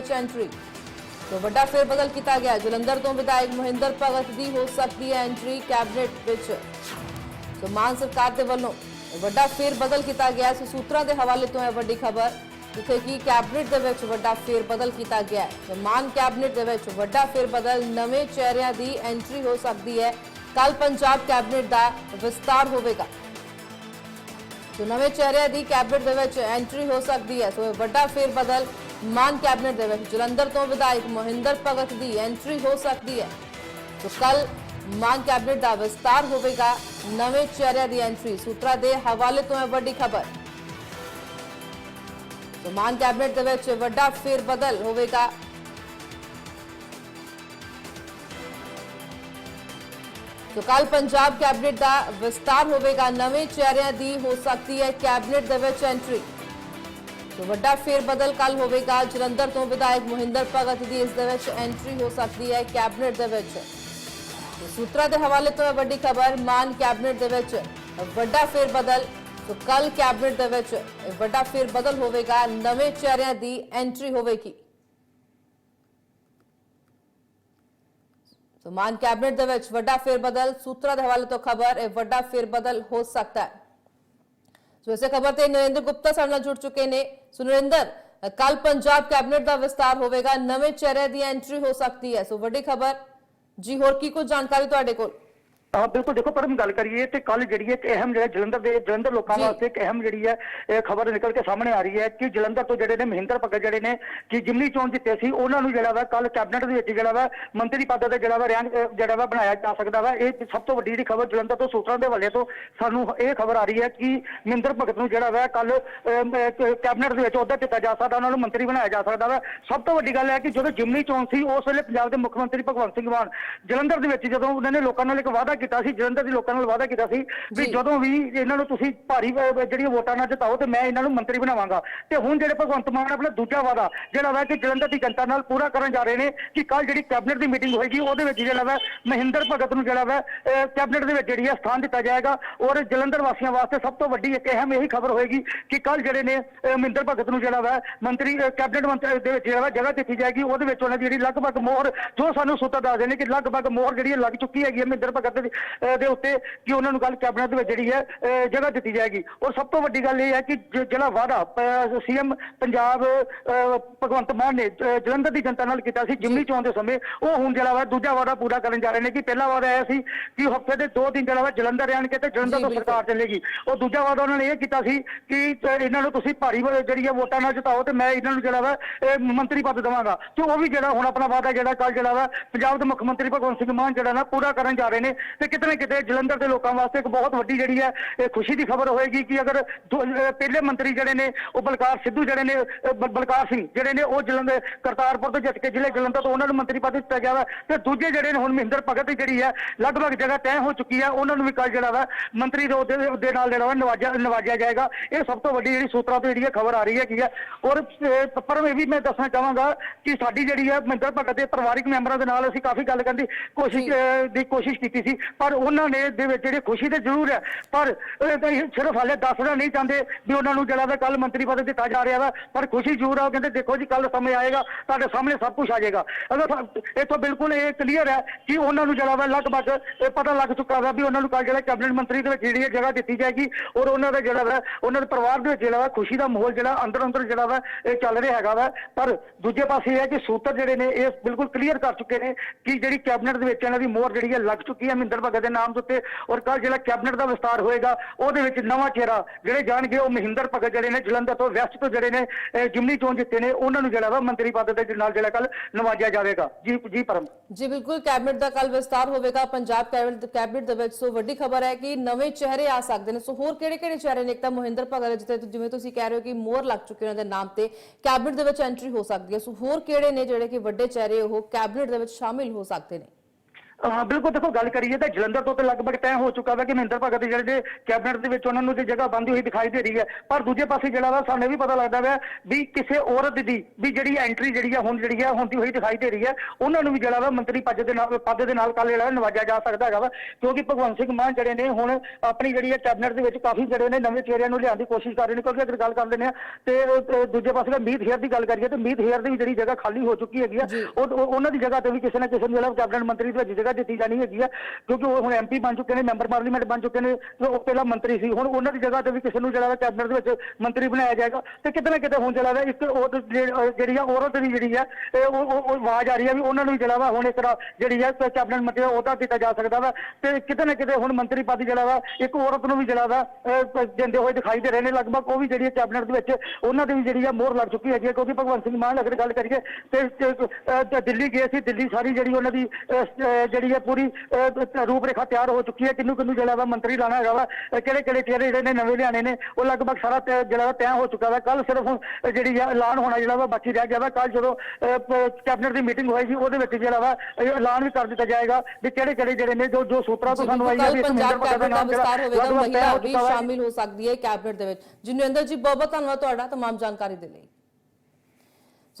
ਵਿੱਚ ਐਂਟਰੀ ਤੋਂ ਵੱਡਾ ਫੇਰ ਬਦਲ ਕੀਤਾ ਗਿਆ ਜਲੰਧਰ ਤੋਂ ਵਿਧਾਇਕ ਮਹਿੰਦਰ ਭਗਤ ਦੀ ਹੋ ਸਕਦੀ ਹੈ ਐਂਟਰੀ ਕੈਬਨਿਟ ਵਿੱਚ ਸੋ ਮਾਨ ਸਰਕਾਰ ਦੇ ਵੱਲੋਂ ਵੱਡਾ ਫੇਰ ਕੀਤਾ ਗਿਆ ਸੋ ਸੂਤਰਾਂ ਦੇ ਹਵਾਲੇ ਤੋਂ ਹੈ ਵੱਡੀ ਖਬਰ ਜਿੱਥੇ ਕਿ ਕੈਬਨਿਟ ਦੇ ਵਿੱਚ ਵੱਡਾ ਫੇਰ ਬਦਲ ਕੀਤਾ ਗਿਆ ਹੈ ਮਾਨ ਕੈਬਨਿਟ ਦੇ ਵਿੱਚ ਵੱਡਾ ਫੇਰ ਨਵੇਂ ਚਿਹਰਿਆਂ ਦੀ ਐਂਟਰੀ ਹੋ ਸਕਦੀ ਹੈ ਕੱਲ ਪੰਜਾਬ ਕੈਬਨਿਟ ਦਾ ਵਿਸਤਾਰ ਹੋਵੇਗਾ ਸੋ ਨਵੇਂ ਚਿਹਰਿਆਂ ਦੀ ਕੈਬਨਿਟ ਦੇ ਵਿੱਚ ਐਂਟਰੀ ਹੋ ਸਕਦੀ ਹੈ ਸੋ ਇਹ ਵੱਡਾ ਫੇਰ ਬਦਲ ਮਾਨ ਕੈਬਨਿਟ ਦੇ ਵਿੱਚ ਜਲੰਧਰ ਤੋਂ ਵਿਧਾਇਕ ਮੋਹਿੰਦਰ ਭਗਤ ਦੀ ਐਂਟਰੀ ਹੋ ਸਕਦੀ ਹੈ। ਸੋ ਕੱਲ ਮਾਨ ਕੈਬਨਿਟ ਦਾ ਵਿਸਤਾਰ ਹੋਵੇਗਾ। ਨਵੇਂ ਚਿਹਰਿਆਂ ਦੀ ਐਂਟਰੀ ਸੂਤਰਾਂ ਦੇ ਹਵਾਲੇ ਤੋਂ ਹੈ ਵੱਡੀ ਖਬਰ। ਸੋ ਮਾਨ ਕੈਬਨਿਟ ਦੇ ਵਿੱਚ ਵੱਡਾ ਫੇਰ ਬਦਲ ਹੋਵੇਗਾ। ਸੋ ਕੱਲ ਪੰਜਾਬ ਕੈਬਨਿਟ ਦਾ ਵਿਸਤਾਰ ਹੋਵੇਗਾ। ਨਵੇਂ ਚਿਹਰਿਆਂ ਦੀ ਹੋ ਸਕਦੀ ਹੈ ਕੈਬਨਿਟ ਦੇ ਵਿੱਚ ਐਂਟਰੀ ਸੋ ਵੱਡਾ ਫੇਰ ਬਦਲ ਕੱਲ ਹੋਵੇਗਾ ਜਲੰਧਰ ਤੋਂ ਵਿਧਾਇਕ ਮਹਿੰਦਰ ਭਗਤ ਦੀ ਇਸ ਦੇ ਵਿੱਚ ਐਂਟਰੀ ਹੋ ਸਕਦੀ ਹੈ ਕੈਬਨਿਟ ਦੇ ਵਿੱਚ ਤੇ ਸੂਤਰਾਂ ਦੇ ਹਵਾਲੇ ਤੋਂ ਇਹ ਵੱਡੀ ਖਬਰ ਮਾਨ ਕੈਬਨਿਟ ਦੇ ਵਿੱਚ ਵੱਡਾ ਫੇਰ ਬਦਲ ਸੋ ਕੱਲ ਕੈਬਨਿਟ ਦੇ ਵਿੱਚ ਇਹ ਵੱਡਾ ਫੇਰ ਬਦਲ ਹੋਵੇਗਾ ਨਵੇਂ ਚਿਹਰਿਆਂ ਦੀ ਐਂਟਰੀ ਹੋਵੇਗੀ ਸੋ ਮਾਨ ਕੈਬਨਿਟ ਦੇ ਵਿੱਚ ਵੱਡਾ ਫੇਰ ਬਦਲ ਸੂਤਰਾਂ ਦੇ ਹਵਾਲੇ ਤੋਂ ਖਬਰ ਇਹ ਵੱਡਾ ਫੇਰ ਬਦਲ ਹੋ ਸਕਦਾ ਹੈ ਸੋ ਇਸੇ ਖਬਰ ਤੇ ਨਰਿੰਦਰ ਗੁਪਤਾ ਸਾਡੇ ਨਾਲ ਜੁੜ ਚੁੱਕੇ ਨੇ ਸੋ ਨਰਿੰਦਰ ਕੱਲ ਪੰਜਾਬ ਕੈਬਨਿਟ ਦਾ ਵਿਸਤਾਰ ਹੋਵੇਗਾ, ਨਵੇਂ ਚਿਹਰੇ ਦੀ ਐਂਟਰੀ ਹੋ ਸਕਦੀ ਹੈ। ਸੋ ਵੱਡੀ ਖਬਰ। ਜੀ, ਹੋਰ ਕੀ ਕੁਝ ਜਾਣਕਾਰੀ ਤੁਹਾਡੇ ਕੋਲ? ਹਾਂ ਬਿਲਕੁਲ ਦੇਖੋ ਪਰ हम ਗੱਲ ਕਰੀਏ ਤੇ ਕੱਲ ਜਿਹੜੀ ਹੈ ਇੱਕ ਅਹਿਮ ਜਿਹੜਾ ਜਲੰਧਰ ਦੇ ਜਲੰਧਰ ਲੋਕਾਂ। ਵਾਸਤੇ ਇੱਕ ਅਹਿਮ ਜਿਹੜੀ ਹੈ ਇਹ ਖਬਰ ਨਿਕਲ ਕੇ ਸਾਹਮਣੇ ਆ ਰਹੀ ਹੈ ਕਿ ਜਲੰਧਰ ਤੋਂ ਜਿਹੜੇ ਨੇ ਮਹਿੰਦਰ ਭਗਤ ਜਿਹੜੇ ਨੇ ਕਿ ਜਿਮਨੀ ਚੋਣ ਜਿੱਤੇ ਸੀ ਉਹਨਾਂ ਨੂੰ ਜਿਹੜਾ ਵਾ ਕੱਲ ਕੈਬਨਿਟ ਦੇ ਵਿੱਚ ਜਿਹੜਾ ਵਾ ਮੰਤਰੀ ਪਦ ਤੇ ਜਿਹੜਾ ਵਾ ਰੈਂਕ ਜਿਹੜਾ ਵਾ ਬਣਾਇਆ ਜਾ ਸਕਦਾ ਵਾ ਇਹ ਸਭ ਤੋਂ ਵੱਡੀ ਜਿਹੜੀ ਖਬਰ ਜਲੰਧਰ ਤੋਂ ਸੂਤਰਾਂ ਦੇ ਹਵਾਲੇ ਤੋਂ ਸਾਨੂੰ ਇਹ ਖਬਰ ਆ ਰਹੀ ਹੈ ਕਿ ਮਹਿੰਦਰ ਭਗਤ ਨੂੰ ਜਿਹੜਾ ਵਾ ਕੱਲ ਕੈਬਨਿਟ ਦੇ ਵਿੱਚ ਅਹੁਦਾ ਦਿੱਤਾ ਜਾ ਸਕਦਾ ਉਹਨਾਂ ਨੂੰ ਮੰਤਰੀ ਬਣਾਇਆ ਜਾ ਸਕਦਾ ਵਾ ਸਭ ਤੋਂ ਵੱਡੀ ਗੱਲ ਹੈ ਕਿ ਜਦੋਂ ਜਿਮਨੀ ਚੋਣ ਸੀ ਉਸ ਵੇਲੇ ਪੰਜਾਬ ਦੇ ਮੁੱਖ ਮੰਤਰੀ ਭਗਵੰਤ ਸਿੰਘ ਮਾਨ ਜਲੰਧਰ ਦੇ ਵਿੱਚ ਜਦੋਂ ਉਹਨਾਂ ਨੇ ਲੋਕਾਂ ਨਾਲ ਇੱਕ ਵਾਅਦਾ ਕੀਤਾ ਸੀ ਜਲੰਧਰ ਦੇ ਲੋਕਾਂ ਨਾਲ ਵਾਅਦਾ ਕੀਤਾ ਸੀ ਵੀ ਜੀ। ਜਦੋਂ ਵੀ ਇਹਨਾਂ ਨੂੰ ਤੁਸੀਂ ਭਾਰੀ ਅਹ, ਜਿਹੜੀਆਂ ਵੋਟਾਂ ਨਾਲ ਜਿਤਾਓ ਤੇ ਮੈਂ ਇਹਨਾਂ ਨੂੰ ਮੰਤਰੀ ਬਣਾਵਾਂਗਾ ਤੇ ਹੁਣ ਜਿਹੜੇ ਭਗਵੰਤ ਮਾਨ ਆਪਣਾ ਦੂਜਾ ਵਾਅਦਾ ਜਿਹੜਾ ਵਾ ਕਿ ਜਲੰਧਰ ਦੀ ਜਨਤਾ ਨਾਲ ਪੂਰਾ ਕਰਨ ਜਾ ਰਹੇ ਨੇ ਕਿ ਕੱਲ ਜਿਹੜੀ ਕੈਬਨਿਟ ਦੀ ਮੀਟਿੰਗ ਹੋਏਗੀ ਉਹਦੇ ਵਿੱਚ ਜਿਹੜਾ ਵਾ ਮਹਿੰਦਰ ਭਗਤ ਨੂੰ ਜਿਹੜਾ ਵਾ ਅਹ, ਕੈਬਨਿਟ ਦੇ ਵਿੱਚ ਜਿਹੜੀ ਹੈ ਸਥਾਨ ਦਿੱਤਾ ਜਾਏਗਾ ਔਰ ਜਲੰਧਰ ਵਾਸੀਆਂ ਵਾਸਤੇ ਸਭ ਤੋਂ ਵੱਡੀ ਇੱਕ ਅਹਿਮ ਇਹੀ ਖਬਰ ਹੋਏਗੀ ਕਿ ਕੱਲ ਜਿਹੜੇ ਨੇ ਅਹ, ਮਹਿੰਦਰ ਭਗਤ ਨੂੰ ਜਿਹੜਾ ਵਾ ਮੰਤਰੀ ਅਹ, ਕੈਬਨਿਟ ਮੰਤਰੀ ਦੇ ਵਿੱਚ ਜਿਹੜਾ ਵਾ ਜਗ੍ਹਾ ਦਿੱਤੀ ਜਾਏਗੀ ਉਹਦੇ ਵਿੱਚ ਉਹਨਾਂ ਦੀ ਜਿਹੜੀ ਲਗਭਗ ਮੋਹਰ ਜੋ ਸਾਨੂੰ ਸੂਤਰ ਦੱਸਦੇ ਨੇ ਕਿ ਲਗਭਗ ਮੋਹਰ ਜਿਹੜੀ ਹੈ ਲੱਗ ਚੁੱਕੀ ਹੈਗੀ ਹੈ ਮਹਿੰਦਰ ਭਗਤ ਦੀ, ਅਹ, ਦੇ ਉੱਤੇ ਕਿ ਉਹਨਾਂ ਨੂੰ ਕੱਲ ਕੈਬਨਿਟ ਦੇ ਵਿੱਚ ਜਿਹੜੀ ਹੈ ਅਹ, ਜਗ੍ਹਾ ਦਿੱਤੀ ਜਾਏਗੀ। ਔਰ ਸਭ ਤੋਂ ਵੱਡੀ ਗੱਲ ਇਹ ਹੈ ਕਿ ਜ- ਜਿਹੜਾ ਵਾਅਦਾ ਸੀਐਮ ਪੰਜਾਬ ਅਹ, ਭਗਵੰਤ ਮਾਨ ਨੇ ਅਹ, ਜਲੰਧਰ ਦੀ ਜਨਤਾ ਨਾਲ ਕੀਤਾ ਸੀ ਜਿਮਨੀ ਚੋਣ ਦੇ ਸਮੇਂ ਉਹ ਹੁਣ ਜਿਹੜਾ ਵਾ ਦੂਜਾ ਵਾਅਦਾ ਪੂਰਾ ਕਰਨ ਜਾ ਰਹੇ ਨੇ ਕਿ ਪਹਿਲਾ ਵਾਅਦਾ ਆਇਆ ਸੀ ਕਿ ਹਫ਼ਤੇ ਦੇ ਦੋ ਦਿਨ ਜਿਹੜਾ ਵਾ ਜਲੰਧਰ ਰਹਿਣਗੇ ਤੇ ਜਲੰਧਰ ਤੋਂ। ਸਰਕਾਰ ਚੱਲੇਗੀ। ਉਹ ਦੂਜਾ ਵਾਅਦਾ ਉਹਨਾਂ ਨੇ ਇਹ ਕੀਤਾ ਸੀ ਕਿ ਇਹਨਾਂ ਨੂੰ ਤੁਸੀਂ ਭਾਰੀ ਵ- ਜਿਹੜੀ ਹੈ ਵੋਟਾਂ ਨਾਲ ਜਿਤਾਓ ਤੇ ਮੈਂ ਇਹਨਾਂ ਨੂੰ ਜਿਹੜਾ ਵਾ ਇਹ ਮੰਤਰੀ ਪਦ ਦੇਵਾਂਗਾ। ਤੇ ਉਹ ਵੀ ਜਿਹੜਾ ਹੁਣ ਆਪਣਾ ਵਾਅਦਾ ਜਿਹੜਾ ਕੱਲ ਜਿਹੜਾ ਵਾ ਪੰਜਾਬ ਦੇ ਮੁੱਖ ਮੰਤਰੀ ਭਗਵੰਤ ਸਿੰਘ ਮਾਨ ਜਿਹੜਾ ਨਾ ਪੂਰਾ ਕਰਨ ਜਾ ਰਹੇ ਨੇ ਤੇ ਕਿਤੇ ਨਾ ਕਿਤੇ ਜਲੰਧਰ ਦੇ ਲੋਕਾਂ ਵਾਸਤੇ ਇੱਕ ਬਹੁਤ ਵੱਡੀ ਜਿਹੜੀ ਹੈ ਇਹ ਖੁਸ਼ੀ ਦੀ ਖਬਰ ਹੋਏਗੀ ਕਿ ਅਗਰ ਦੋ- ਅਹ, ਪਹਿਲੇ ਮੰਤਰੀ ਜਿਹੜੇ ਨੇ ਉਹ ਬਲਕਾਰ ਸਿੱਧੂ ਜਿਹੜੇ ਨੇ ਅਹ, ਬਲਕਾਰ ਸਿੰਘ ਜਿਹੜੇ ਨੇ ਉਹ ਜਲੰਧਰ ਕਰਤਾਰਪੁਰ ਤੋਂ ਜਿੱਤ ਕੇ ਜ਼ਿਲ੍ਹੇ ਜਲੰਧਰ ਤੋਂ ਉਹਨਾਂ ਨੂੰ ਮੰਤਰੀ ਪਦ ਦਿੱਤਾ ਗਿਆ ਵਾ ਤੇ ਦੂਜੇ ਜਿਹੜੇ ਨੇ ਹੁਣ ਮਹਿੰਦਰ ਭਗਤ ਜਿਹੜੀ ਹੈ ਲਗਭਗ ਜਗ੍ਹਾ ਤੈਅ ਹੋ ਚੁੱਕੀ ਹੈ ਉਹਨਾਂ ਨੂੰ ਵੀ ਕੱਲ ਜਿਹੜਾ ਵਾ ਮੰਤਰੀ ਦੇ ਅਹੁਦੇ ਦੇ- ਨਾਲ ਜਿਹੜਾ ਵਾ ਨਵਾਜਿਆ ਨਵਾਜਿਆ ਜਾਏਗਾ। ਇਹ ਸਭ ਤੋਂ ਵੱਡੀ ਜਿਹੜੀ ਸੂਤਰਾਂ ਤੋਂ ਜਿਹੜੀ ਹੈ ਖਬਰ ਆ ਰਹੀ ਹੈ ਕੀ ਹੈ। ਔਰ ਅਹ, ਪਰ ਇਹ ਵੀ ਮੈਂ ਦੱਸਣਾ ਚਾਹਾਂਗਾ ਕਿ ਸਾਡੀ ਜਿਹੜੀ ਹੈ ਮਹਿੰਦਰ ਭਗਤ ਦੇ ਪਰਿਵਾਰਿਕ ਮੈਂਬਰਾਂ ਦੇ ਨਾਲ ਅਸੀਂ ਕਾਫੀ ਗੱਲ ਕਰਨ ਦੀ ਕੋਸ਼ਿਸ਼। ਅਹ, ਦੀ ਕੋਸ਼ਿਸ਼ ਕੀਤੀ ਸੀ। ਪਰ ਉਹਨਾਂ ਨੇ ਦੇ ਵਿੱਚ ਜਿਹੜੀ ਖੁਸ਼ੀ ਤੇ ਜ਼ਰੂਰ ਹੈ, ਪਰ ਇਹ ਸਿਰਫ ਹਾਲੇ ਦੱਸਣਾ ਨਹੀਂ ਚਾਹੁੰਦੇ ਵੀ ਉਹਨਾਂ ਨੂੰ ਜਿਹੜਾ ਵਾ ਕੱਲ ਮੰਤਰੀ ਪਦ ਦਿੱਤਾ ਜਾ ਰਿਹਾ ਵਾ, ਪਰ ਖੁਸ਼ੀ ਜ਼ਰੂਰ ਆ, ਉਹ ਕਹਿੰਦੇ ਦੇਖੋ ਜੀ ਕੱਲ ਸਮੇਂ ਆਏਗਾ, ਤੁਹਾਡੇ ਸਾਹਮਣੇ ਸਭ ਕੁਝ ਆ ਜਾਏਗਾ। ਅਗਰ ਤੁਹਾ- ਬਿਲਕੁਲ ਇਹ ਕਲੀਅਰ ਹੈ ਕਿ ਉਹਨਾਂ ਨੂੰ ਜਿਹੜਾ ਵਾ ਲਗਭਗ ਇਹ ਪਤਾ ਲੱਗ ਚੁੱਕਾ ਵਾ ਵੀ ਉਹਨਾਂ ਨੂੰ ਕੱਲ ਜਿਹੜਾ ਕੈਬਨਿਟ ਮੰਤਰੀ ਦੇ ਵਿੱਚ ਜਿਹੜੀ ਹੈ ਜਗ੍ਹਾ ਦਿੱਤੀ ਜਾਏਗੀ ਔਰ ਉਹਨਾਂ ਦਾ ਜਿਹੜਾ ਵਾ, ਉਹਨਾਂ ਦੇ ਪਰਿਵਾਰ ਦੇ ਵਿੱਚ ਜਿਹੜਾ ਵਾ ਖੁਸ਼ੀ ਦਾ ਮਾਹੌਲ ਜਿਹੜਾ ਅੰਦਰ ਅੰਦਰ ਜਿਹੜਾ ਵਾ ਇਹ ਚੱਲ ਰਿਹਾ ਹੈਗਾ ਵਾ। ਪਰ ਦੂਜੇ ਪਾਸੇ ਇਹ ਹੈ ਕਿ ਸੂਤਰ ਜਿਹੜੇ ਨੇ, ਇਹ ਬਿਲਕੁਲ ਕਲੀਅਰ ਕਰ ਚੁੱਕੇ ਨੇ ਕਿ ਜਿਹੜੀ ਕੈਬਨਿਟ ਦੇ ਵਿੱਚ ਇਹਨਾਂ ਦੀ ਮੋਹਰ ਜਿਹੜੀ ਹੈ ਲੱਗ ਚੁੱਕੀ ਹੈ ਮਹਿੰਦਰ ਭਗਤ ਦੇ ਨਾਮ ਦੇ ਉੱਤੇ ਔਰ ਕੱਲ ਜਿਹੜਾ ਕੈਬਨਿਟ ਦਾ ਵਿਸਤਾਰ ਹੋਏਗਾ, ਉਹਦੇ ਵਿੱਚ ਨਵਾਂ ਚਿਹਰਾ ਜਿਹੜੇ ਜਾਣਗੇ, ਉਹ ਮਹਿੰਦਰ ਭਗਤ ਜਿਹੜੇ ਨੇ, ਜਲੰਧਰ ਤੋਂ ਵੈਸਟ ਤੋਂ ਜਿਹੜੇ ਨੇ ਜਿਮਨੀ ਚੋਣ ਜਿੱਤੇ ਨੇ, ਉਹਨਾਂ ਨੂੰ ਜਿਹੜਾ ਵਾ ਮੰਤਰੀ ਪਦ ਦੇ ਨਾਲ ਜਿਹੜਾ ਕੱਲ ਨਵਾਜਿਆ ਜਾਵੇਗਾ। ਜੀ ਜੀ ਪਰਮ। ਜੀ, ਬਿਲਕੁਲ, ਕੈਬਨਿਟ ਦਾ ਕੱਲ ਵਿਸਤਾਰ ਹੋਵੇਗਾ, ਪੰਜਾਬ ਕੈਬਨਿਟ ਦੇ ਵਿੱਚ ਸੋ ਵੱਡੀ ਖਬਰ ਹੈ ਕਿ ਨਵੇਂ ਚਿਹਰੇ ਆ ਸਕਦੇ ਨੇ। ਸੋ ਹੋਰ ਕਿਹੜੇ ਕਿਹੜੇ ਚਿਹਰੇ ਨੇ? ਇੱਕ ਤਾਂ ਮਹਿੰਦਰ ਭਗਤ, ਜਿੱਥੇ ਜਿਵੇਂ ਤੁਸੀਂ ਕਹਿ ਰਹੇ ਹੋ ਕਿ ਮੋਹਰ ਲੱਗ ਚੁੱਕੀ ਉਹਨਾਂ ਦੇ ਨਾਮ ਤੇ, ਕੈਬਨਿਟ ਦੇ ਵਿੱਚ ਐਂਟਰੀ ਹੋ ਸਕਦੀ ਹੈ। ਸੋ ਹੋਰ ਕਿਹੜੇ ਨੇ ਜਿਹੜੇ ਕਿ ਵੱਡੇ ਚਿਹਰੇ ਉਹ ਕੈਬਨਿਟ ਦੇ ਵਿੱਚ ਸ਼ਾਮਿਲ ਹੋ ਸਕਦੇ ਨੇ? ਹਾਂ ਬਿਲਕੁਲ ਦੇਖੋ ਗੱਲ ਕਰੀਏ ਤਾਂ ਜਲੰਧਰ ਤੋਂ ਤੇ ਲਗਭਗ ਤੈਅ ਹੋ ਚੁੱਕਾ ਵਾ ਕਿ ਮਹਿੰਦਰ ਭਗਤ ਜਿਹੜੇ ਜੇ ਕੈਬਨਿਟ ਦੇ ਵਿੱਚ ਉਹਨਾਂ ਨੂੰ ਜੇ ਜਗ੍ਹਾ ਬੰਦੀ ਹੋਈ ਦਿਖਾਈ ਦੇ ਰਹੀ ਹੈ। ਪਰ ਦੂਜੇ ਪਾਸੇ ਜਿਹੜਾ ਵਾ ਸਾਨੂੰ ਵੀ ਪਤਾ ਲੱਗਦਾ ਵਾ ਵੀ ਕਿਸੇ ਔਰਤ ਦੀ ਵੀ ਜਿਹੜੀ ਐਂਟਰੀ ਜਿਹੜੀ ਆ ਹੁਣ ਜਿਹੜੀ ਆ ਹੁੰਦੀ ਹੋਈ ਦਿਖਾਈ ਦੇ ਰਹੀ ਹੈ। ਉਹਨਾਂ ਨੂੰ ਵੀ ਜਿਹੜਾ ਵਾ ਮੰਤਰੀ ਪਦ ਦੇ ਨਾਲ ਪਦ ਦੇ ਨਾਲ ਕੱਲ ਜਿਹੜਾ ਨਵਾਜਿਆ ਜਾ ਸਕਦਾ ਹੈਗਾ ਵਾ। ਕਿਉਂਕਿ ਭਗਵੰਤ ਸਿੰਘ ਮਾਨ ਜਿਹੜੇ ਨੇ ਹੁਣ ਆਪਣੀ ਜਿਹੜੀ ਹੈ ਕੈਬਨਿਟ ਦੇ ਵਿੱਚ ਕਾਫੀ ਜਿਹੜੇ ਨੇ ਨਵੇਂ ਚਿਹਰਿਆਂ ਨੂੰ ਲਿਆਉਣ ਦੀ ਕੋਸ਼ਿਸ਼ ਕਰ ਰਹੇ ਨੇ। ਕਿਉਂਕਿ ਅਗਰ ਗੱਲ ਕਰ ਲੈਂਦੇ ਆ ਤੇ ਦੂਜੇ ਪਾਸੇ ਮੀਤ ਹੇਅਰ ਦੀ ਗੱਲ ਕਰੀਏ ਤੇ ਮੀਤ ਹੇਅਰ ਦੀ ਵੀ ਜਿਹੜੀ ਜਗ੍ਹਾ ਖਾਲੀ ਹੋ ਚੁੱਕੀ ਹੈਗੀ ਆ ਉਹਨਾਂ ਦੀ ਜਗ੍ਹਾ ਤੇ ਵੀ ਕਿਸੇ ਨਾ ਕਿਸੇ ਨੂੰ ਜਿਹੜਾ ਕੈਬਨਿਟ ਮੰਤਰੀ ਦੇ ਵਿੱਚ ਜਗ੍ਹਾ ਦਿੱਤੀ ਜਾਣੀ ਹੈਗੀ ਆ, ਕਿਉਂਕਿ ਉਹ ਹੁਣ ਐਮਪੀ ਬਣ ਚੁੱਕੇ ਨੇ ਮੈਂਬਰ ਪਾਰਲੀਮੈਂਟ ਬਣ ਚੁੱਕੇ ਨੇ ਉਹ ਪਹਿਲਾਂ ਮੰਤਰੀ ਸੀ। ਹੁਣ ਉਹਨਾਂ ਦੀ ਜਗ੍ਹਾ ਤੇ ਵੀ ਕਿਸੇ ਨੂੰ ਜਿਹੜਾ ਵਾ ਕੈਬਨਿਟ ਦੇ ਵਿੱਚ ਮੰਤਰੀ ਬਣਾਇਆ ਜਾਏਗਾ, ਤੇ ਕਿਤੇ ਨਾ ਕਿਤੇ ਹੁਣ ਜਿਹੜਾ ਵਾ ਇੱਕ ਉਹ ਜਿਹੜੀ ਆ ਔਰਤ ਦੀ ਜਿਹੜੀ ਆ ਉਹ ਆਵਾਜ਼ ਆ ਰਹੀ ਆ ਵੀ ਉਹਨਾਂ ਨੂੰ ਜਿਹੜਾ ਵਾ ਹੁਣ ਇੱਕ ਜਿਹੜੀ ਆ ਕੈਬਨਿਟ ਮੰਤਰੀ ਦਾ ਦਿੱਤਾ ਜਾ ਸਕਦਾ ਵਾ। ਤੇ ਕਿਤੇ ਨਾ ਕਿਤੇ ਹੁਣ ਮੰਤਰੀ ਪਦ ਜਿਹੜਾ ਵਾ, ਇੱਕ ਔਰਤ ਨੂੰ ਵੀ ਜਿਹੜਾ ਵਾ ਦਿੰਦੇ ਹੋਏ ਦਿਖਾਈ ਦੇ ਰਹੇ ਨੇ। ਲਗਭਗ ਉਹ ਵੀ ਜਿਹੜੀ ਹੈ ਕੈਬਨਿਟ ਦੇ ਵਿੱਚ, ਉਹਨਾਂ ਦੀ ਵੀ ਜਿਹੜੀ ਆ ਮੋਹਰ ਲੱਗ ਚੁੱਕੀ ਹੈਗੀ ਹੈ ਕਿਉਂਕਿ ਭਗਵੰਤ ਸਿੰਘ ਮਾਨ ਅਗਰ ਗੱਲ ਕਰੀਏ, ਤੇ ਦਿੱਲੀ ਗਏ ਸੀ, ਦਿੱਲੀ ਸਾਰੀ ਜਿਹੜੀ ਉਹਨਾਂ ਦੀ ਜਿਹੜੀ ਹੈ ਪੂਰੀ ਅਹ, ਰੂਪਰੇਖਾ ਤਿਆਰ ਹੋ ਚੁੱਕੀ ਹੈ ਕਿੰਨੂੰ ਕਿੰਨੂੰ ਜਿਹੜਾ ਵਾ ਮੰਤਰੀ ਲਾਣਾ ਹੈਗਾ ਵਾ ਕਿਹੜੇ ਕਿਹੜੇ ਚਿਹਰੇ ਜਿਹੜੇ ਨੇ ਨਵੇਂ ਲਿਆਣੇ ਨੇ ਉਹ ਲਗਭਗ ਸਾਰਾ ਤੈਅ ਜਿਹੜਾ ਵਾ ਤੈਅ ਹੋ ਚੁੱਕਾ ਵਾ ਕੱਲ ਸਿਰਫ ਹੁਣ ਅਹ, ਜਿਹੜੀ ਆ ਐਲਾਨ ਹੋਣਾ ਜਿਹੜਾ ਵਾ ਬਾਕੀ ਰਹਿ ਗਿਆ ਵਾ ਕੱਲ ਜਦੋਂ ਕੈਬਨਿਟ ਦੀ ਮੀਟਿੰਗ ਹੋਏਗੀ ਉਹਦੇ ਵਿੱਚ ਜਿਹੜਾ ਵਾ ਇਹ ਐਲਾਨ ਵੀ ਕਰ ਦਿੱਤਾ ਜਾਏਗਾ ਵੀ ਕਿਹੜੇ ਕਿਹੜੇ ਜਿਹੜੇ ਨੇ ਜੋ ਜੋ ਸੂਤਰਾਂ ਤੋਂ ਸਾਨੂੰ ਆਈ ਹੈ ਕੱਲ ਵੀ ਪੰਜਾਬ ਸੁਖਮਿੰਦਰ ਭਗਤ ਕੈਬਨਿਟ ਦਾ ਨਾਮ ਜਿਹੜਾ ਵਿਸਤਾਰ ਹੋਵੇਗਾ ਲਗਭਗ ਤੈਅ ਮਹਿਲਾ ਹੋ ਵੀ ਚੁੱਕਾ ਵਾ। ਸ਼ਾਮਿਲ ਹੋ ਸਕਦੀ ਹੈ ਕੈਬਨਿਟ ਦੇ ਵਿੱਚ ਜਨਿੰਦਰ ਜੀ ਬਹੁਤ ਬਹੁਤ ਧੰਨਵਾਦ ਤੁਹਾਡਾ तमाम ਜਾਣਕਾਰੀ ਦੇ ਲਈ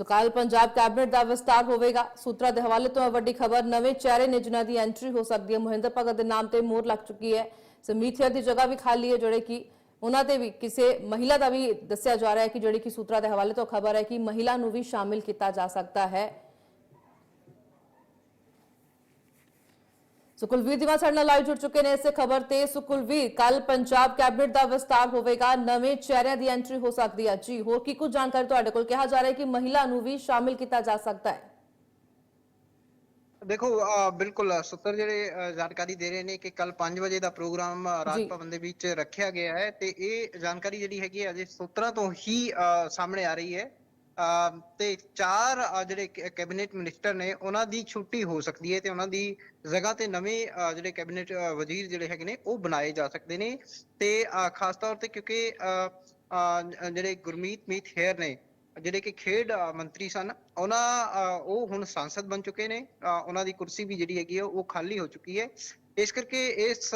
ਸੋ ਕੱਲ ਪੰਜਾਬ ਕੈਬਨਿਟ ਦਾ ਵਿਸਤਾਰ ਹੋਵੇਗਾ। ਸੂਤਰਾਂ ਦੇ ਹਵਾਲੇ ਤੋਂ ਵੱਡੀ ਖਬਰ ਨਵੇਂ ਚਿਹਰੇ ਨੇ ਜਿਨ੍ਹਾਂ ਦੀ ਐਂਟਰੀ ਹੋ ਸਕਦੀ ਹੈ। ਮਹਿੰਦਰ ਭਗਤ ਦੇ ਨਾਮ ਤੇ ਮੋਹਰ ਲੱਗ ਚੁੱਕੀ ਹੈ। ਸਮੀਥਿਆ ਦੀ ਜਗ੍ਹਾ ਵੀ ਖਾਲੀ ਹੈ, ਜਿਹੜੇ ਕਿ ਉਹਨਾਂ ਤੇ ਵੀ ਕਿਸੇ ਮਹਿਲਾ ਦਾ ਵੀ ਦੱਸਿਆ ਜਾ ਰਿਹਾ ਹੈ ਕਿ ਜਿਹੜੀ ਕਿ ਸੂਤਰਾਂ ਦੇ ਹਵਾਲੇ ਤੋਂ ਖਬਰ ਹੈ ਕਿ ਮਹਿਲਾ ਨੂੰ ਵੀ ਸ਼ਾਮਿਲ ਕੀਤਾ ਜਾ ਸਕਦਾ ਹੈ। ਸੁਕੁਲਵੀਰ ਦੀਵਾ ਸਾਡੇ ਨਾਲ ਲਾਈਵ ਜੁੜ ਚੁੱਕੇ ਨੇ। ਇਸੇ ਖਬਰ ਤੇ ਸੁਕੁਲਵੀਰ ਕੱਲ ਪੰਜਾਬ ਕੈਬਨਿਟ ਦਾ ਵਿਸਤਾਰ ਹੋਵੇਗਾ। ਨਵੇਂ ਚਿਹਰਿਆਂ ਦੀ ਐਂਟਰੀ ਹੋ ਸਕਦੀ ਹੈ। ਜੀ ਹੋਰ ਕੀ ਕੁਝ ਜਾਣਕਾਰੀ ਤੁਹਾਡੇ ਕੋਲ? ਕਿਹਾ ਜਾ ਰਿਹਾ ਹੈ ਕਿ ਮਹਿਲਾ ਨੂੰ ਵੀ ਸ਼ਾਮਿਲ ਕੀਤਾ ਜਾ ਸਕਦਾ ਹੈ। ਦੇਖੋ ਬਿਲਕੁਲ ਸੂਤਰ ਜਿਹੜੇ ਜਾਣਕਾਰੀ ਦੇ ਰਹੇ ਨੇ ਕਿ ਕੱਲ 5 ਵਜੇ ਦਾ ਪ੍ਰੋਗਰਾਮ ਰਾਜ। ਭਵਨ ਦੇ ਵਿੱਚ ਰੱਖਿਆ ਗਿਆ ਹੈ ਤੇ ਇਹ ਜਾਣਕਾਰੀ ਜਿਹੜੀ ਹੈਗੀ ਹੈ ਅਜੇ ਸੂਤਰਾਂ ਤੋਂ ਹੀ ਸਾਹਮਣੇ ਆ ਰਹੀ ਹੈ। ਤੇ ਚਾਰ ਜਿਹੜੇ ਕੈਬਨਿਟ ਮਿਨਿਸਟਰ ਨੇ, ਉਹਨਾਂ ਦੀ ਛੁੱਟੀ ਹੋ ਸਕਦੀ ਹੈ ਤੇ ਉਹਨਾਂ ਦੀ ਜਗ੍ਹਾ ਤੇ ਨਵੇਂ ਜਿਹੜੇ ਕੈਬਨਿਟ ਵਜ਼ੀਰ ਜਿਹੜੇ ਹੈਗੇ ਨੇ, ਉਹ ਬਣਾਏ ਜਾ ਸਕਦੇ ਨੇ। ਤੇ ਖਾਸ ਤੌਰ ਤੇ ਕਿਉਂਕਿ ਜਿਹੜੇ ਗੁਰਮੀਤ ਮੀਤ ਹੇਅਰ ਨੇ, ਜਿਹੜੇ ਕਿ ਖੇਡ ਮੰਤਰੀ ਸਨ, ਉਹਨਾਂ ਉਹ ਹੁਣ ਸੰਸਦ ਬਣ ਚੁੱਕੇ ਨੇ। ਉਹਨਾਂ ਦੀ ਕੁਰਸੀ ਵੀ ਜਿਹੜੀ ਹੈਗੀ ਹੈ, ਉਹ ਖਾਲੀ ਹੋ ਚੁੱਕੀ ਹੈ। ਇਸ ਕਰਕੇ ਇਸ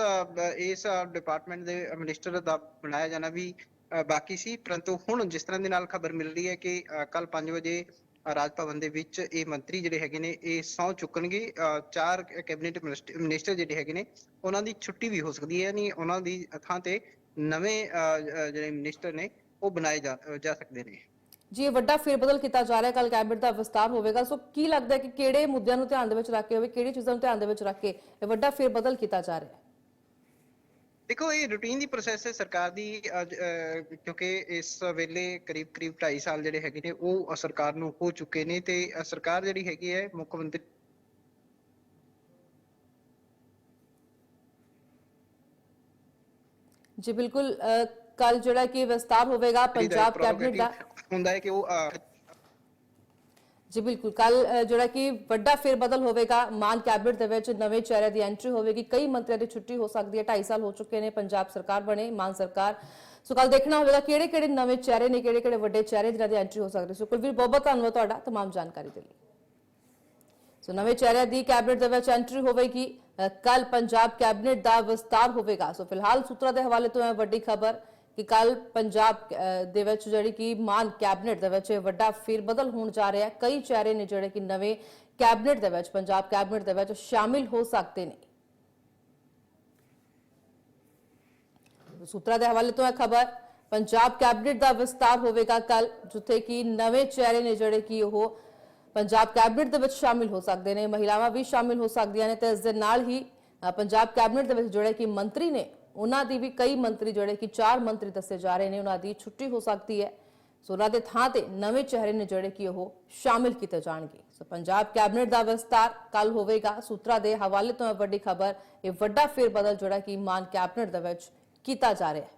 ਇਸ ਡਿਪਾਰਟਮੈਂਟ ਦੇ ਮਿਨਿਸਟਰ ਦਾ ਬਣਾਇਆ ਜਾਣਾ ਵੀ ਬਾਕੀ ਸੀ ਪਰੰਤੂ ਹੁਣ ਜਿਸ ਤਰ੍ਹਾਂ ਦੇ ਨਾਲ ਖਬਰ ਮਿਲ ਰਹੀ ਹੈ ਕਿ ਕੱਲ 5 ਵਜੇ ਰਾਜ ਭਵਨ ਦੇ ਵਿੱਚ ਇਹ ਮੰਤਰੀ ਜਿਹੜੇ ਹੈਗੇ ਨੇ ਇਹ ਸਹੁੰ ਚੁੱਕਣਗੇ। ਚਾਰ ਕੈਬਨਿਟ ਮਿਨਿਸਟਰ ਜਿਹੜੇ ਹੈਗੇ ਨੇ ਉਹਨਾਂ ਦੀ ਛੁੱਟੀ ਵੀ ਹੋ ਸਕਦੀ ਹੈ ਯਾਨੀ ਉਹਨਾਂ ਦੀ ਥਾਂ ਤੇ ਨਵੇਂ ਅਹ, ਜਿਹੜੇ ਮਿਨਿਸਟਰ ਨੇ ਉਹ ਬਣਾਏ ਜਾ ਸਕਦੇ ਨੇ। ਜੀ ਇਹ ਵੱਡਾ ਫੇਰਬਦਲ ਕੀਤਾ ਜਾ ਰਿਹਾ ਕੱਲ ਕੈਬਨਿਟ ਦਾ ਵਿਸਤਾਰ ਹੋਵੇਗਾ। ਸੋ ਕੀ ਲੱਗਦਾ ਹੈ ਕਿ ਕਿਹੜੇ ਮੁੱਦਿਆਂ ਨੂੰ ਧਿਆਨ ਦੇ ਵਿੱਚ ਰੱਖ ਕੇ ਹੋਵੇ ਕਿਹੜੀ ਚੀਜ਼ਾਂ ਨੂੰ ਧਿਆਨ ਦੇ ਵਿੱਚ ਰੱਖ ਕੇ ਇਹ ਵੱਡਾ ਫੇਰਬਦਲ ਕੀਤਾ ਜਾ ਰਿਹਾ ਹੈ? ਦੇਖੋ ਇਹ ਰੂਟੀਨ ਦੀ ਪ੍ਰੋਸੈਸ ਹੈ। ਸਰਕਾਰ ਦੀ ਕਿਉਂਕਿ ਇਸ ਵੇਲੇ ਕਰੀਬ ਕਰੀਬ 2.5 ਸਾਲ ਜਿਹੜੇ ਹੈਗੇ ਨੇ ਉਹ ਸਰਕਾਰ ਨੂੰ ਹੋ ਚੁੱਕੇ ਨੇ ਤੇ ਸਰਕਾਰ ਜਿਹੜੀ ਹੈਗੀ ਹੈ ਮੁੱਖ ਮੰਤਰੀ ਜੀ ਬਿਲਕੁਲ ਕੱਲ ਜਿਹੜਾ ਕਿ ਵਿਸਤਾਰ ਹੋਵੇਗਾ ਪੰਜਾਬ ਕੈਬਨਿਟ ਦਾ ਹੁੰਦਾ ਹੈ ਕਿ ਉਹ ਜੀ ਬਿਲਕੁਲ ਕੱਲ ਜਿਹੜਾ ਕਿ ਵੱਡਾ ਫੇਰਬਦਲ ਹੋਵੇਗਾ ਮਾਨ ਕੈਬਨਿਟ ਦੇ ਵਿੱਚ ਨਵੇਂ ਚਿਹਰੇ ਦੀ ਐਂਟਰੀ ਹੋਵੇਗੀ ਕਈ ਮੰਤਰੀਆਂ ਦੀ ਛੁੱਟੀ ਹੋ ਸਕਦੀ ਹੈ 2.5 ਸਾਲ ਹੋ ਚੁੱਕੇ ਨੇ ਪੰਜਾਬ ਸਰਕਾਰ ਬਣੇ ਮਾਨ ਸਰਕਾਰ ਸੋ ਕੱਲ ਦੇਖਣਾ ਹੋਵੇਗਾ ਕਿਹੜੇ ਕਿਹੜੇ ਨਵੇਂ ਚਿਹਰੇ ਨੇ ਕਿਹੜੇ ਕਿਹੜੇ ਵੱਡੇ ਚਿਹਰੇ ਜਿਨ੍ਹਾਂ ਦੀ ਐਂਟਰੀ ਹੋ ਸਕਦੀ ਹੈ ਸੋ ਕੁਲਵੀਰ ਬਹੁਤ ਬਹੁਤ ਧੰਨਵਾਦ ਤੁਹਾਡਾ तमाम ਜਾਣਕਾਰੀ ਦੇ ਲਈ ਸੋ ਨਵੇਂ ਚਿਹਰਿਆਂ ਦੀ ਕੈਬਨਿਟ ਦੇ ਵਿੱਚ ਐਂਟਰੀ ਹੋਵੇਗੀ ਕੱਲ ਪੰਜਾਬ ਕੈਬਨਿਟ ਦਾ ਵਿਸਤਾਰ ਹੋਵੇਗਾ ਸੋ ਫਿਲਹਾਲ ਸੂਤਰਾਂ ਦੇ ਹਵਾਲੇ ਤੋਂ ਇਹ ਵੱਡੀ ਖਬਰ ਕਿ ਕੱਲ ਪੰਜਾਬ ਦੇ ਵਿੱਚ ਜਿਹੜੀ ਕਿ ਮਾਨ ਕੈਬਨਿਟ ਦੇ ਵਿੱਚ ਇਹ ਵੱਡਾ ਫੇਰਬਦਲ ਹੋਣ ਜਾ ਰਿਹਾ ਹੈ। ਕਈ ਚਿਹਰੇ ਨੇ ਜਿਹੜੇ ਕਿ ਨਵੇਂ ਕੈਬਨਿਟ ਦੇ ਵਿੱਚ, ਪੰਜਾਬ ਕੈਬਨਿਟ ਦੇ ਵਿੱਚ ਸ਼ਾਮਿਲ ਹੋ ਸਕਦੇ ਨੇ। ਸੂਤਰਾਂ ਦੇ ਹਵਾਲੇ ਤੋਂ ਇਹ ਖਬਰ, ਪੰਜਾਬ ਕੈਬਨਿਟ ਦਾ ਵਿਸਤਾਰ ਹੋਵੇਗਾ ਕੱਲ ਜਿੱਥੇ ਕਿ ਨਵੇਂ ਚਿਹਰੇ ਨੇ ਜਿਹੜੇ ਕਿ ਉਹ ਪੰਜਾਬ ਕੈਬਨਿਟ ਦੇ ਵਿੱਚ ਸ਼ਾਮਿਲ ਹੋ ਸਕਦੇ ਨੇ। ਮਹਿਲਾਵਾਂ ਵੀ ਸ਼ਾਮਿਲ ਹੋ ਸਕਦੀਆਂ ਨੇ ਤੇ ਇਸ ਦੇ ਨਾਲ ਹੀ ਪੰਜਾਬ ਕੈਬਨਿਟ ਦੇ ਵਿੱਚ ਜਿਹੜੇ ਕਿ ਮੰਤਰੀ ਨੇ ਉਹਨਾਂ ਦੀ ਵੀ ਕਈ ਮੰਤਰੀ ਜਿਹੜੇ ਕਿ ਚਾਰ ਮੰਤਰੀ ਦੱਸੇ ਜਾ ਰਹੇ ਨੇ, ਉਹਨਾਂ ਦੀ ਛੁੱਟੀ ਹੋ ਸਕਦੀ ਹੈ। ਸੋ ਉਹਨਾਂ ਦੇ ਥਾਂ ਤੇ ਨਵੇਂ ਚਿਹਰੇ ਨੇ ਜਿਹੜੇ ਕਿ ਉਹ ਸ਼ਾਮਿਲ ਕੀਤੇ ਜਾਣਗੇ। ਸੋ ਪੰਜਾਬ ਕੈਬਨਿਟ ਦਾ ਵਿਸਤਾਰ ਕੱਲ ਹੋਵੇਗਾ। ਸੂਤਰਾਂ ਦੇ ਹਵਾਲੇ ਤੋਂ ਇਹ ਵੱਡੀ ਖਬਰ, ਇਹ ਵੱਡਾ ਫੇਰ ਬਦਲ ਜਿਹੜਾ ਕਿ ਮਾਨ ਕੈਬਨਿਟ ਦੇ ਵਿੱਚ ਕੀਤਾ ਜਾ ਰਿਹਾ ਹੈ।